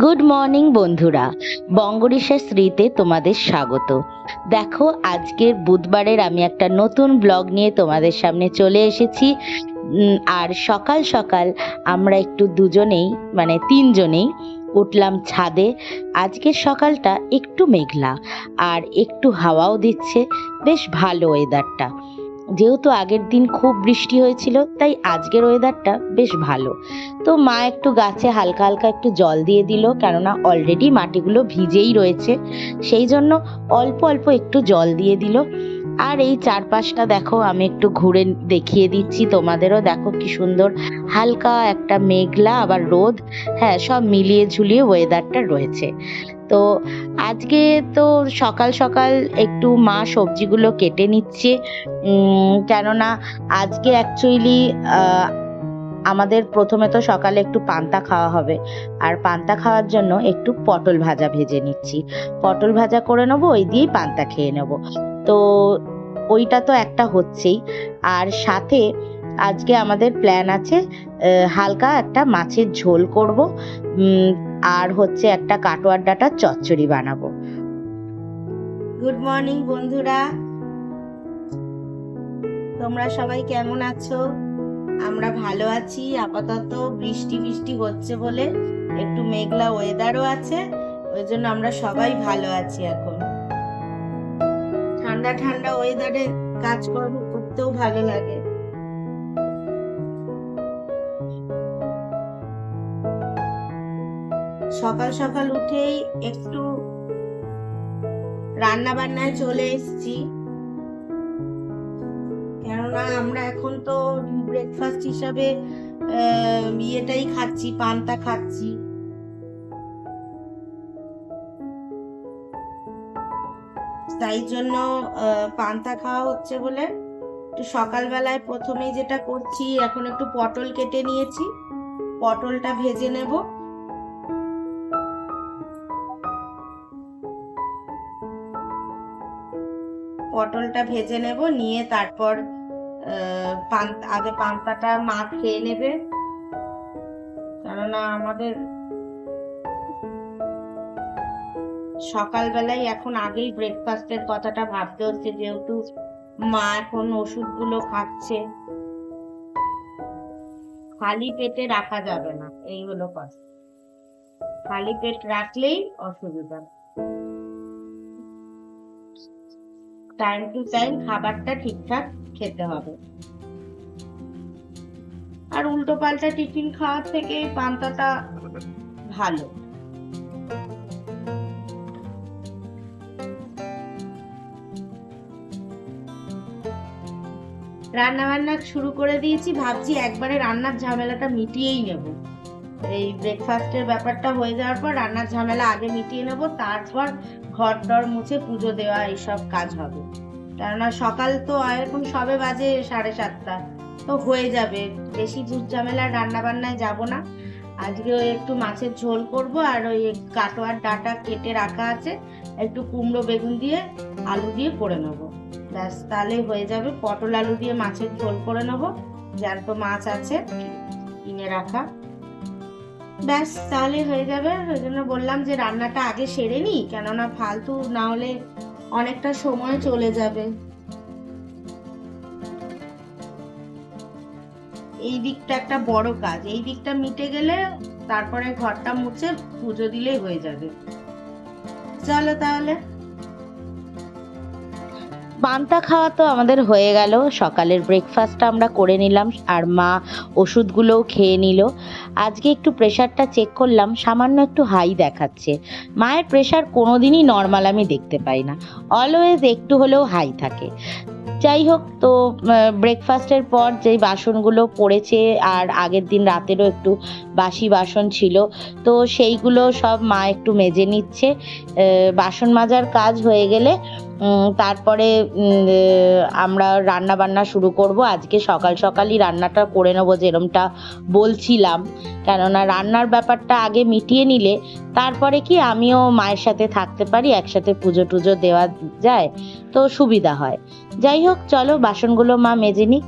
Good morning বন্ধুরা। বঙ্গরিসা স্ত্রীতে তোমাদের স্বাগত। দেখো, আজকের বুধবারের আমি একটা নতুন ব্লগ নিয়ে তোমাদের সামনে চলে এসেছি। আর সকাল সকাল আমরা একটু দুজনেই মানে তিনজনেই উঠলাম ছাদে। আজকের সকালটা একটু মেঘলা, আর একটু হাওয়াও দিচ্ছে। বেশ ভালো ওয়েদারটা যেহেতু আগের দিন খুব বৃষ্টি হয়েছিল, তাই আজকের ওয়েদারটা বেশ ভালো। তো মা একটু গাছে হালকা হালকা একটু জল দিয়ে দিল, কেননা অলরেডি মাটিগুলো ভিজেই রয়েছে। সেই জন্য অল্প অল্প একটু জল দিয়ে দিল। আর এই চারপাশটা দেখো, আমি একটু ঘুরে দেখিয়ে দিচ্ছি তোমাদেরও। দেখো কি সুন্দর, হালকা একটা মেঘলা আবার রোদ। হ্যাঁ সব মিলিয়ে ঝুলিয়ে ওয়েদারটা রয়েছে। তো আজকে তো সকাল সকাল একটু মা সবজিগুলো কেটে নিচ্ছে। কেননা আজকে অ্যাকচুয়ালি আমাদের প্রথমে তো সকালে একটু পান্তা খাওয়া হবে। আর পান্তা খাওয়ার জন্য একটু পটল ভাজা ভেজে নিচ্ছি। পটল ভাজা করে নেব, ওই দিয়েই পান্তা খেয়ে নেব। তো ওইটা তো একটা হচ্ছেই। আর সাথে আজকে আমাদের প্ল্যান আছে হালকা একটা মাছের ঝোল করব। আর হচ্ছে একটা কাটোয়ার ডাঁটার চচ্চড়ি বানাবো। গুড মর্নিং বন্ধুরা। তোমরা সবাই কেমন আছো? আমরা ভালো আছি। আপাতত বৃষ্টি বৃষ্টি হচ্ছে বলে একটু মেঘলা ওয়েদারও আছে। ওই জন্য আমরা সবাই ভালো আছি এখন। ঠান্ডা ঠান্ডা ওয়েদারে কাজকর্ম করতেও ভালো লাগে। সকাল সকাল উঠেই একটু রান্না বান্নায় চলে এসেছি। কেননা আমরা এখন তো ব্রেকফাস্ট হিসাবে ইয়েটাই খাচ্ছি, পান্তা খাচ্ছি। তাই জন্য পান্তা খাওয়া হচ্ছে বলে একটু সকালবেলায় প্রথমেই যেটা করছি, এখন একটু পটল কেটে নিয়েছি। পটলটা ভেজে নেব। পটলটা ভেজে নেব, নিয়ে তারপর আগে পান্তাটা মা খেয়ে নেবে। কেননা আমাদের সকালবেলায় এখন আগেই ব্রেকফাস্টের কথাটা ভাবতে হচ্ছে, যেহেতু মা এখন ওষুধগুলো খাচ্ছে। খালি পেটে রাখা যাবে না, এই হলো কথা। খালি পেট রাখলেই অসুবিধা। টাইম টু টাইম খাবারটা ঠিকঠাক খেতে হবে। আর উল্টো পাল্টা টিফিন খাওয়ার থেকে পান্তাটা ভালো। রান্না বান্না শুরু করে দিয়েছি, ভাবছি একবারে রান্নার ঝামেলাটা মিটিয়েই নেব। এই ব্রেকফাস্টের ব্যাপারটা হয়ে যাওয়ার পর রান্নার ঝামেলা আগে মিটিয়ে নেব, তারপর ঘর টর মুছে পুজো দেওয়া এইসব কাজ হবে। কেননা সকাল তো এখন সবে বাজে সাড়ে সাতটা। তো হয়ে যাবে। বেশি ঝুট রান্না বান্নায় যাব না। আজকে একটু মাছের ঝোল করব আর ওই কাটোয়ার ডাটা কেটে রাখা আছে। একটু কুমড়ো বেগুন দিয়ে আলু দিয়ে করে নেব। ব্যাস, তাহলে হয়ে যাবে। পটল আলু দিয়ে মাছের ঝোল করে নেব। জ্যান্ত মাছ আছে, কিনে রাখা। ব্যাস, তাহলে হয়ে যাবে। ওই জন্য বললাম যে রান্নাটা আগে সেরে নিই কেননা ফালতু না হলে অনেকটা সময় চলে যাবে। এই দিকটা একটা বড় কাজ। এই দিকটা মিটে গেলে তারপরে ঘরটা মুছে পুজো দিলেই হয়ে যাবে। চলো তাহলে। পান্তা খাওয়া তো আমাদের হয়ে গেল। সকালের ব্রেকফাস্টটা আমরা করে নিলাম, আর মা ওষুধগুলোও খেয়ে নিল। আজকে একটু প্রেশারটা চেক করলাম, সামান্য একটু হাই দেখাচ্ছে। মায়ের প্রেশার কোনোদিনই নর্মাল আমি দেখতে পাই না। অলওয়েজ একটু হলেও হাই থাকে। যাই হোক, তো ব্রেকফাস্টের পর যেই বাসনগুলো পড়েছে, আর আগের দিন রাতেরও একটু বাসি বাসন ছিল, তো সেইগুলো সব মা একটু মেজে নিচ্ছে। বাসন মাজার কাজ হয়ে গেলে তারপরে আমরা রান্না বান্না শুরু করব। আজকে সকাল সকালই রান্নাটা করে নেব যেরমটা বলছিলাম। কেননা রান্নার ব্যাপারটা আগে মিটিয়ে নিলে তারপরে কি আমিও মায়ের সাথে থাকতে পারি, একসাথে পুজো টুজো দেওয়া যায়, তো সুবিধা হয়। যাই হোক, চলো বাসনগুলো মা মেজে নিক।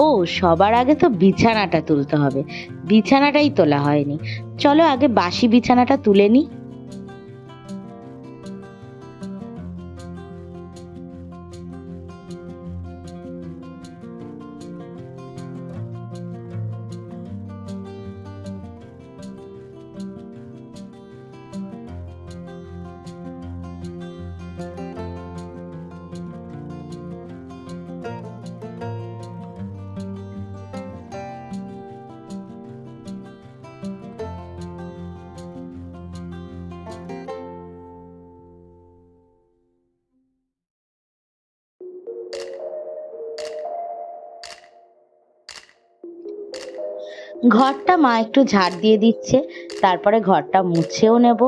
ও, সবার আগে তো বিছানাটা তুলতে হবে। বিছানাটাই তোলা হয়নি। চলো আগে বাসি বিছানাটা তুলে নিই ঘরটা মা একটু ঝাড় দিয়ে দিচ্ছে, তারপরে ঘরটা মুছেও নেব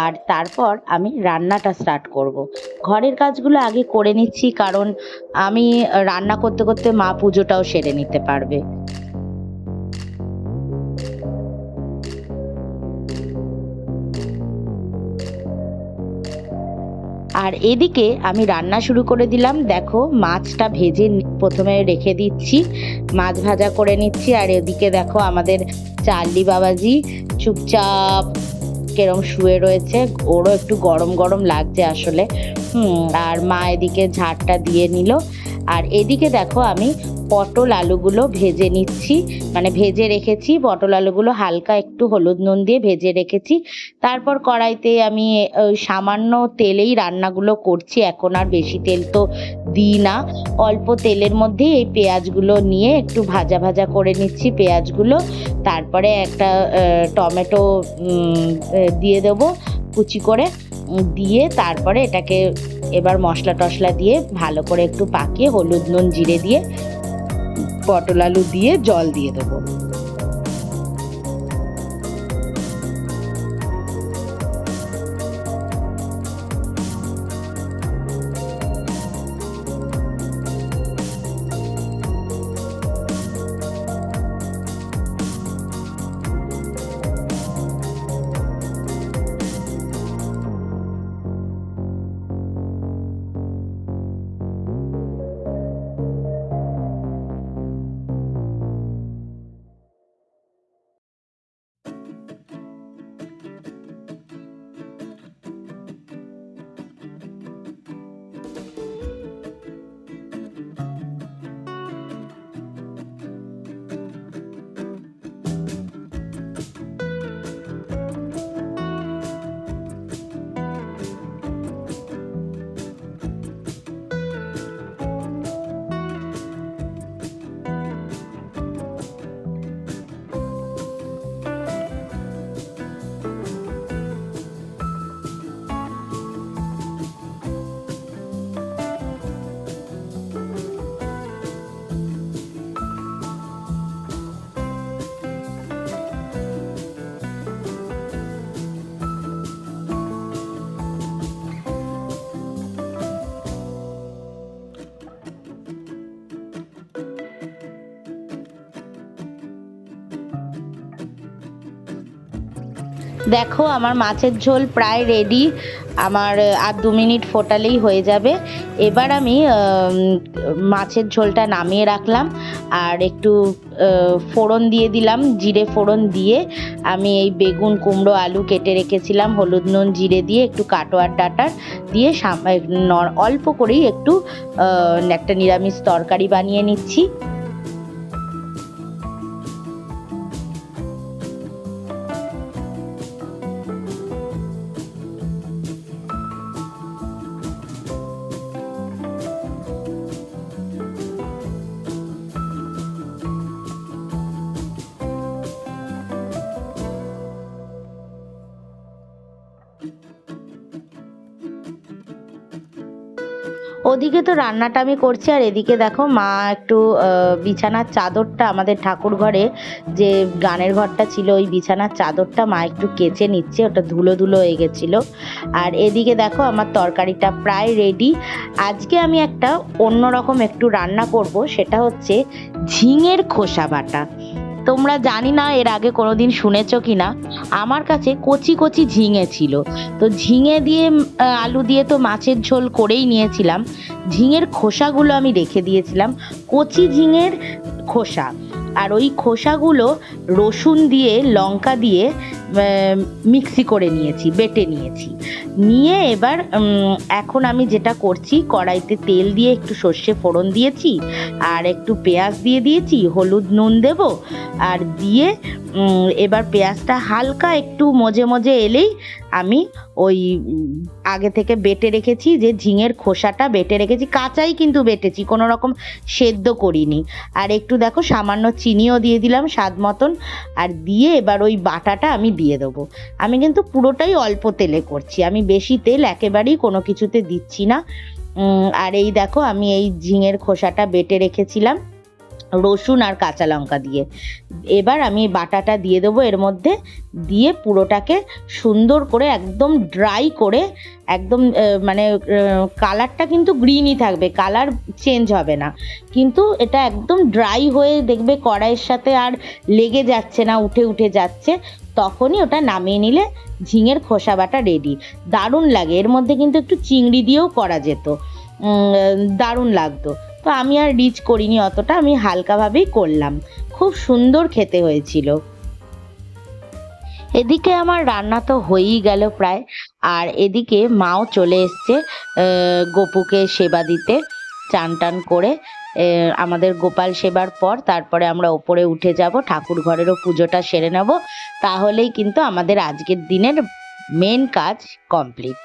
আর তারপর আমি রান্নাটা স্টার্ট করব। ঘরের কাজগুলো আগে করে নিচ্ছি, কারণ আমি রান্না করতে করতে মা পুজোটাও সেরে নিতে পারবে আর এদিকে আমি রান্না শুরু করে দিলাম। দেখো, মাছটা ভেজে প্রথমে রেখে দিচ্ছি। মাছ ভাজা করে নিচ্ছি। আর এদিকে দেখো, আমাদের চার্লি বাবাজি চুপচাপ কেরম শুয়ে রয়েছে। ওরও একটু গরম গরম লাগছে আসলে। আর মা এদিকে ঝাড়টা দিয়ে নিল। আর এদিকে দেখো আমি পটল আলুগুলো ভেজে নিচ্ছি। মানে ভেজে রেখেছি, পটল আলুগুলো হালকা একটু হলুদ নুন দিয়ে ভেজে রেখেছি। তারপর কড়াইতে আমি সামান্য তেলেই রান্নাগুলো করছি, এখন আর বেশি তেল তো দিই না। অল্প তেলের মধ্যেই এই পেঁয়াজগুলো নিয়ে একটু ভাজা ভাজা করে নিচ্ছি পেঁয়াজগুলো। তারপরে একটা টমেটো দিয়ে দেবো কুচি করে। দিয়ে তারপরে এটাকে এবার মশলা টশলা দিয়ে ভালো করে একটু পাকিয়ে হলুদ নুন জিরে দিয়ে পটল আলু দিয়ে জল দিয়ে দেবো। দেখো, আমার মাছের ঝোল প্রায় রেডি আমার আর দু মিনিট ফোটালেই হয়ে যাবে। এবার আমি মাছের ঝোলটা নামিয়ে রাখলাম। আর একটু ফোড়ন দিয়ে দিলাম, জিরে ফোড়ন দিয়ে। আমি এই বেগুন, কুমড়ো, আলু কেটে রেখেছিলাম, হলুদ, নুন, জিরে দিয়ে একটু কাটোয়ার ডাটার দিয়ে অল্প করেই একটু একটা নিরামিষ তরকারি বানিয়ে নিচ্ছি। ওদিকে তো রান্নাটা আমি করছি, আর এদিকে দেখো মা একটু বিছানার চাদরটা আমাদের ঠাকুর ঘরে যে গানের ঘরটা ছিল, ওই বিছানার চাদরটা মা একটু কেচে নিচ্ছে, ওটা ধুলো ধুলো হয়ে গেছিল। আর এদিকে দেখো আমার তরকারিটা প্রায় রেডি আজকে আমি একটা অন্যরকম একটু রান্না করব, সেটা হচ্ছে ঝিঙের খোসা বাটা। তোমরা জানি না এর আগে কোনোদিন শুনেছ কি না আমার কাছে কচি কচি ঝিঙে ছিল। তো ঝিঙে দিয়ে আলু দিয়ে তো মাছের ঝোল করেই নিয়েছিলাম। ঝিঙের খোসাগুলো আমি রেখে দিয়েছিলাম। কচি ঝিঙের খোসা। আর ওই খোসাগুলো রসুন দিয়ে, লঙ্কা দিয়ে মিক্সি করে নিয়েছি, বেটে নিয়েছি। নিয়ে এবার এখন আমি যেটা করছি, কড়াইতে তেল দিয়ে একটু সর্ষে ফোড়ন দিয়েছি, আর একটু পেঁয়াজ দিয়ে দিয়েছি, হলুদ নুন দেব, আর দিয়ে এবার পেঁয়াজটা হালকা একটু মজে মজে এলেই আমি ওই আগে থেকে বেটে রেখেছি, যে ঝিঙের খোসাটা বেটে রেখেছি, কাঁচাই কিন্তু বেটেছি, কোনো রকম সেদ্ধ করিনি। আর একটু দেখো, সামান্য চিনিও দিয়ে দিলাম স্বাদ মতন, আর দিয়ে এবার ওই বাটাটা আমি দিয়ে দেবো। আমি কিন্তু পুরোটাই অল্প তেলে করছি। আমি বেশি তেল একেবারেই কোনো কিছুতে দিচ্ছি না। আর এই দেখো, আমি এই ঝিঙের খোসাটা বেটে রেখেছিলাম রসুন আর কাঁচা লঙ্কা দিয়ে। এবার আমি বাটাটা দিয়ে দেবো। এর মধ্যে দিয়ে পুরোটাকে সুন্দর করে একদম ড্রাই করে একদম মানে কালারটা কিন্তু গ্রিনই থাকবে। কালার চেঞ্জ হবে না। কিন্তু এটা একদম ড্রাই হয়ে দেখবে কড়াইয়ের সাথে আর লেগে যাচ্ছে না, উঠে উঠে যাচ্ছে। তখনই ওটা নামিয়ে নিলে ঝিঙের খোসা বাটা রেডি দারুণ লাগে, এর মধ্যে কিন্তু একটু চিংড়ি দিয়েও করা যেত। দারুণ লাগতো। তো আমি আর রিচ করিনি অতটা, আমি হালকাভাবেই করলাম। খুব সুন্দর খেতে হয়েছিল। এদিকে আমার রান্না তো হয়েই গেল প্রায়, আর এদিকে মাও চলে এসছে গপুকে সেবা দিতে চান টান করে। আমাদের গোপাল সেবার পর তারপরে আমরা ওপরে উঠে যাব, ঠাকুর ঘরেরও পুজোটা সেরে নেব। তাহলেই কিন্তু আমাদের আজকের দিনের মেন কাজ কমপ্লিট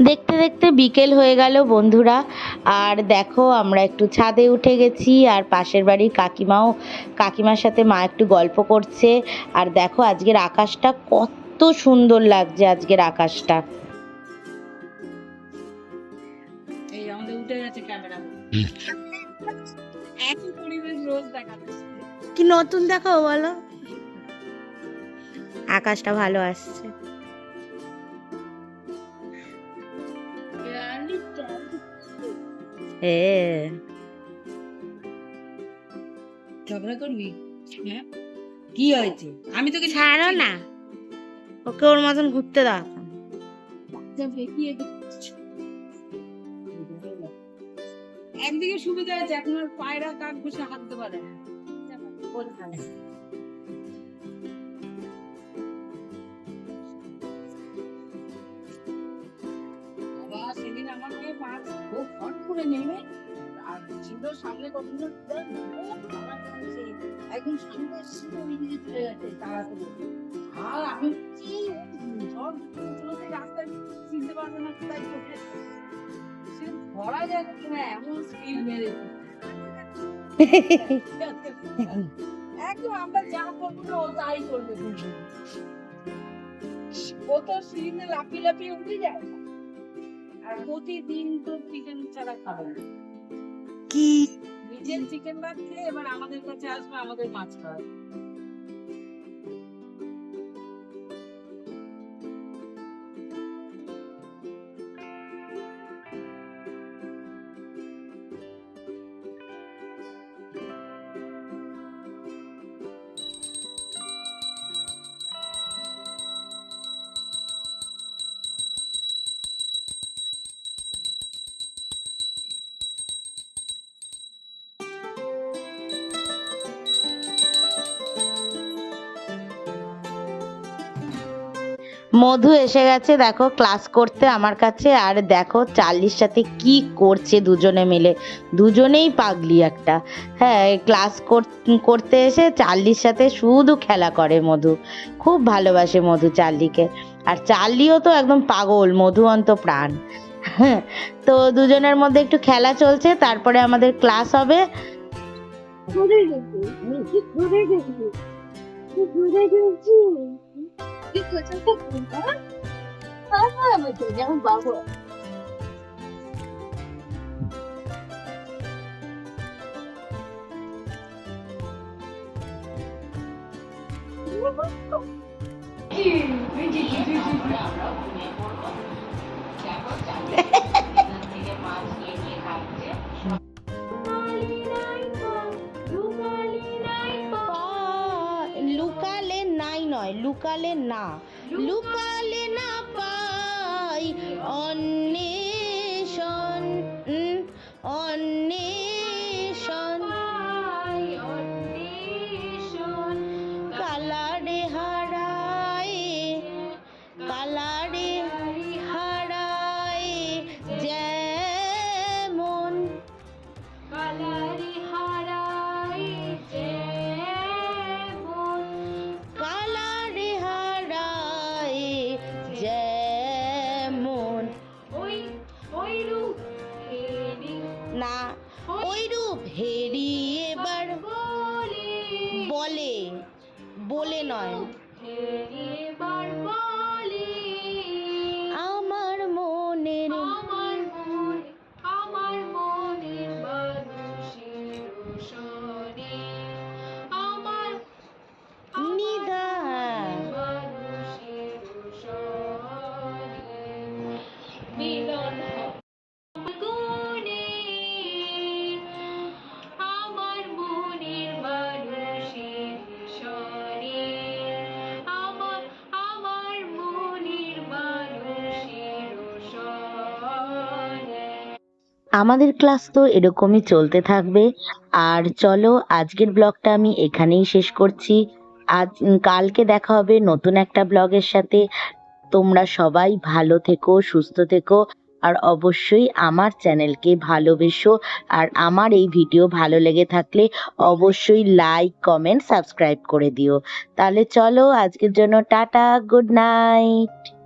দেখতে দেখতে বিকেল হয়ে গেল বন্ধুরা। আর দেখো আমরা একটু ছাদে উঠে গেছি আর পাশের বাড়ির কাকিমাও কাকিমার সাথে মা একটু গল্প করছে। আর দেখো আজকের আকাশটা কত সুন্দর লাগছে আজকের আকাশটা। কি নতুন দেখো বলো? আকাশটা ভালো আসছে। এ ঝগড়া করবি? হ্যাঁ? কি হয়েছে? আমি তোকে ছাড়ো না। ওকে ওর মতন ঘুরতে দাও একদিকে সুবিধা আছে এখন আর পায়রা কাক বসে হাঁটতে পারে না। মাছ হট করে নেমে আর ছিল সামনে সেই একদম সামনে চলে গেছে তাড়াতাড়ি আর আমি কি চলতে রাস্তায় চিনতে পারবে না চোখে। সে ধরা না এমন স্পিড মেরেছে একদম আমরা যা করব না, ও তাই করবে। ও তো সিঁড়িতে লাফিয়ে লাফিয়ে উঠে যায়। প্রতিদিন তো চিকেন ছাড়া খাবে না। কি? নিজের চিকেন ভাত খেয়ে এবার আমাদের কাছে আসবে আমাদের মাছ খাওয়া মধু এসে গেছে দেখো ক্লাস করতে আমার কাছে আর দেখো চার্লির সাথে কি করছে দুজনে মিলে দুজনেই পাগলি একটা হ্যাঁ ক্লাস করতে এসে চার্লির সাথে শুধু খেলা করে মধু খুব ভালোবাসে মধু চার্লিকে আর চার্লিও তো একদম পাগল মধু অন্ত প্রাণ হ্যাঁ, তো দুজনের মধ্যে একটু খেলা চলছে তারপরে আমাদের ক্লাস হবে Ikut cantik kan? Apa macam jangan bawa. Hehehe নয় লুকালে না। লুকালে না পাই অন্বেষণ উম, না। ওই রূপ হেরিয়ে এবার বলে বলে নয়। আমাদের ক্লাস তো এরকমই চলতে থাকবে। আর চলো, আজকের ব্লগটা আমি এখানেই শেষ করছি। আজ কালকে দেখা হবে নতুন একটা ব্লগের সাথে। তোমরা সবাই ভালো থেকো, সুস্থ থেকো, আর অবশ্যই আমার চ্যানেলকে ভালোবেসো। আর আমার এই ভিডিও ভালো লেগে থাকলে অবশ্যই লাইক, কমেন্ট, সাবস্ক্রাইব করে দিও। তাহলে চলো, আজকের জন্য টাটা, গুড নাইট।